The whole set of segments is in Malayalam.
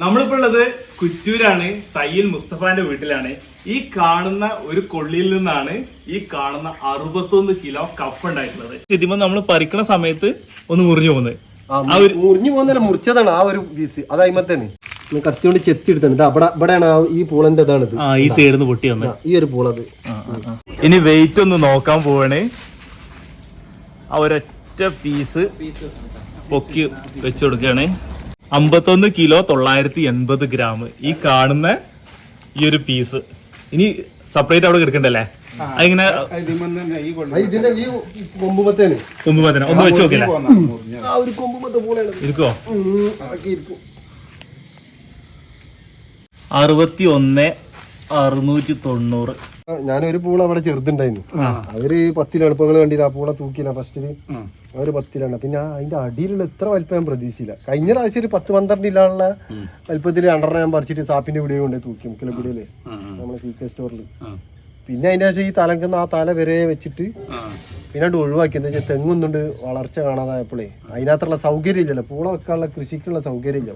നമ്മളിപ്പോ ഉള്ളത് കുറ്റൂരാണ് തയ്യിൽ മുസ്തഫാന്റെ വീട്ടിലാണ്. ഈ കാണുന്ന ഒരു കൊള്ളിയിൽ നിന്നാണ് ഈ കാണുന്ന അറുപത്തൊന്ന് കിലോ കപ്പ് ഉണ്ടായിട്ടുള്ളത്. ഇതിപ്പോ നമ്മൾ പറിക്കണ സമയത്ത് ഒന്ന് മുറിഞ്ഞു പോകുന്നത് മുറിഞ്ഞു പോകുന്നല്ല മുറിച്ചതാണ് ആ ഒരു പീസ് അത് അയിമത്തന്നെ കത്തി കൊണ്ട് ചെത്തി എടുത്താണ് ഇതാ ഇവിടെയാണ് ഈ പൂളന്റെ ഇതാണിത് ആ ഈ സൈഡിൽ നിന്ന് പൊട്ടി വന്നത് ഈ ഒരു പൂളത് ഇനി വെയിറ്റ് ഒന്ന് നോക്കാൻ പോവാണ്. ആ ഒരൊറ്റ പീസ് പൊക്കി വെച്ചു കൊടുക്കുകയാണ്. അമ്പത്തൊന്ന് കിലോ തൊള്ളായിരത്തി എൺപത് ഗ്രാം. ഈ കാണുന്ന ഈ ഒരു പീസ് ഇനി സെപ്പറേറ്റ് അവിടെ കിടക്കണ്ടല്ലേ? അതിങ്ങനെ കൊമ്പുമത്തേന്. ഒന്ന് വെച്ച് നോക്കില്ല ഇരിക്കും? അറുപത്തി ഒന്ന് അറുന്നൂറ്റി തൊണ്ണൂറ് ഞാനൊരു പൂള അവിടെ ചെറുതുണ്ടായിരുന്നു. അവർ പത്തിലാണ് എളുപ്പങ്ങൾ കണ്ടില്ല ആ പൂള തൂക്കില്ല ഫസ്റ്റിൽ അവർ പത്തിലാണ്. പിന്നെ അതിന്റെ അടിയിലുള്ള എത്ര വലിപ്പം ഞാൻ പ്രതീക്ഷിച്ചില്ല. കഴിഞ്ഞ പ്രാവശ്യം ഒരു പത്ത് പന്ത്രണ്ട് ഇല്ലാനുള്ള വലിപ്പത്തിൽ രണ്ടെണ്ണം ഞാൻ പറിച്ചിട്ട് സാപ്പിന്റെ വീഡിയോ കൊണ്ട് തൂക്കി മുക്കിലപ്പീടിയല്ലേ നമ്മളെ സി കെ സ്റ്റോറിൽ പിന്നെ അതിന്റെ ശേഷം ഈ തലക്കുന്ന ആ തല വരെ വെച്ചിട്ട് പിന്നെ ഒഴിവാക്കി എന്താ വെച്ചാൽ തെങ്ങൊന്നുണ്ട് വളർച്ച കാണാതായപ്പോഴേ അതിനകത്തുള്ള സൗകര്യം ഇല്ലല്ലോ. പൂള വെക്കാനുള്ള കൃഷിക്കുള്ള സൗകര്യം ഇല്ല.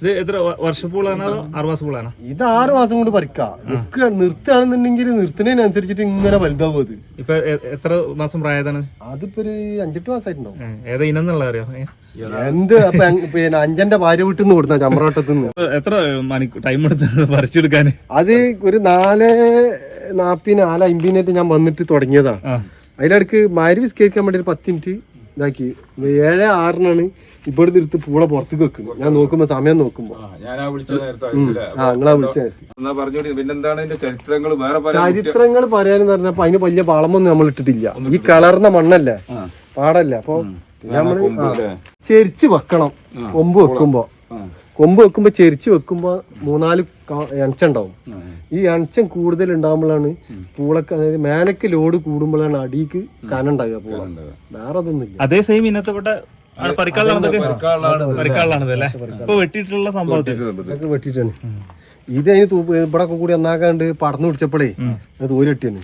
ഇത് എത്ര വർഷപ്പൂളാണോ മാസം പൂളാണോ ഇത് ആറ് മാസം കൊണ്ട് പറിക്കാം. നിൽക്കുക നിർത്തുകയാണെന്നുണ്ടെങ്കിൽ നിർത്തുന്നതിനനുസരിച്ചിട്ട് ഇങ്ങനെ വലുതാവും അത്. ഇപ്പൊ എത്ര മാസം പ്രായതാണ്? അതിപ്പോ ഒരു അഞ്ചെട്ട് മാസമായിട്ടുണ്ടോ ഏതാ അറിയോ? എന്ത്? പിന്നെ അഞ്ചന്റെ ഭാര്യ വീട്ടിൽ നിന്ന് കൊടുത്ത ചമ്രവട്ടത്തു നിന്ന് എത്ര മണിക്കൂർ ടൈം എടുത്താണ് പറിച്ചെടുക്കാൻ അത് ഒരു നാല് നാപ്പിന് നാല് അമ്പതിനായിട്ട് ഞാൻ വന്നിട്ട് തുടങ്ങിയതാ. ആ. അതിലിടക്ക് മാരി വിസ്കരിക്കാൻ വേണ്ടി ഒരു പത്ത് മിനിറ്റ് ഇതാക്കി. ഏഴ് ആറിനാണ് ഇവിടുന്ന് എടുത്ത് പൂള പുറത്തേക്ക് വെക്കുന്നത് ഞാൻ നോക്കുമ്പോ സമയം നോക്കുമ്പോ. ആ നിങ്ങളാ വിളിച്ച ചരിത്രങ്ങൾ? പറയാനെന്ന് പറഞ്ഞപ്പോ അതിന് വലിയ വളമൊന്നും നമ്മൾ ഇട്ടിട്ടില്ല. ഈ കളർന്ന മണ്ണല്ലേ? പാടല്ല? അപ്പൊ നമ്മൾ? ചെരിച്ച് വെക്കണം. കൊമ്പ് വെക്കുമ്പോ. കൊമ്പ് വെക്കുമ്പോ ചെരിച്ച് വെക്കുമ്പോ മൂന്നാൽ എണച്ചുണ്ടാവും. ഈ അണച്ചം കൂടുതൽ ഉണ്ടാകുമ്പോഴാണ് പൂളക്ക് അതായത് മേലക്ക് ലോഡ് കൂടുമ്പോഴാണ് അടിക്ക് കനുണ്ടാകുക പൂള. വേറെ അതൊന്നും ഇല്ല. അതേ സെയിം ഇന്നത്തെ വെട്ടിയിട്ടുള്ള സംഭവം ഇത്. അതിന് തൂപ്പ് ഇവിടെ കൂടി ഒന്നാക്കാണ്ട് പടന്നു പിടിച്ചപ്പോഴേ അത് ഓരിട്ടിയാണ്